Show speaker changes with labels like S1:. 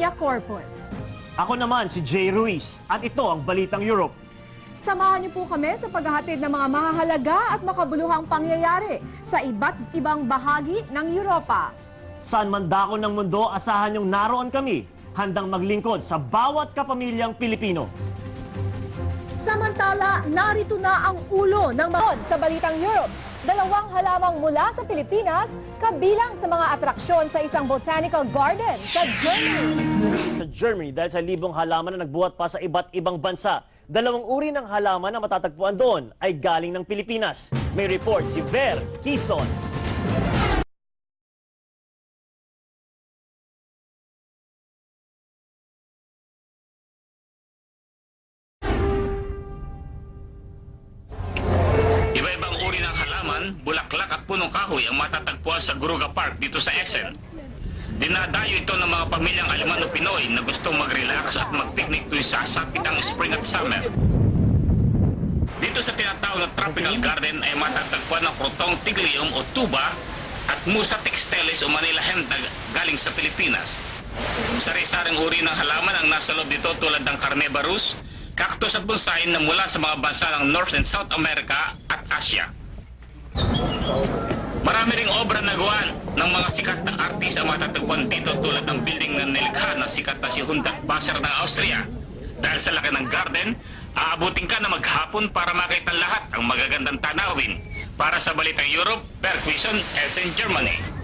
S1: Maria Corpus.
S2: Ako naman si Jay Ruiz at ito ang Balitang Europe.
S1: Samahan niyo po kami sa paghahatid ng mga mahahalaga at makabuluhang pangyayari sa iba't ibang bahagi ng Europa.
S2: Saan man dako ng mundo, asahan niyong naroon kami, handang maglingkod sa bawat kapamilyang Pilipino.
S1: Samantala, narito na ang ulo ng mga sa Balitang Europe. Dalawang halamang mula sa Pilipinas, kabilang sa mga atraksyon sa isang botanical garden sa Germany.
S2: Sa Germany dahil sa libong halaman na nagbuhat pa sa iba't ibang bansa. Dalawang uri ng halaman na matatagpuan doon ay galing ng Pilipinas. May report si Ver Quezon.
S3: Punong kahoy ang matatagpuan sa Guruga Park dito sa Essen. Dinadayo ito ng mga pamilyang Alemano Pinoy na gustong mag-relax at mag-picnic tuwing sasapit ang spring at summer. Dito sa tinatawag na tropical garden ay matatagpuan ng krotong tiglium o tuba at musa textilis o Manila hemp na galing sa Pilipinas. Sari-saring uri ng halaman ang nasa loob dito tulad ng carnivorous, cactus at bonsai na mula sa mga bansa ng North and South America at Asia. Marami ring obra na gawa ng mga sikat na artist ang matatagpuan dito tulad ng building na nilikha ng sikat na si Hundak Basser ng Austria. Dahil sa laki ng garden, aabutin ka na maghapon para makita lahat ang magagandang tanawin. Para sa Balitang Europe, Perquison, Essen, Germany.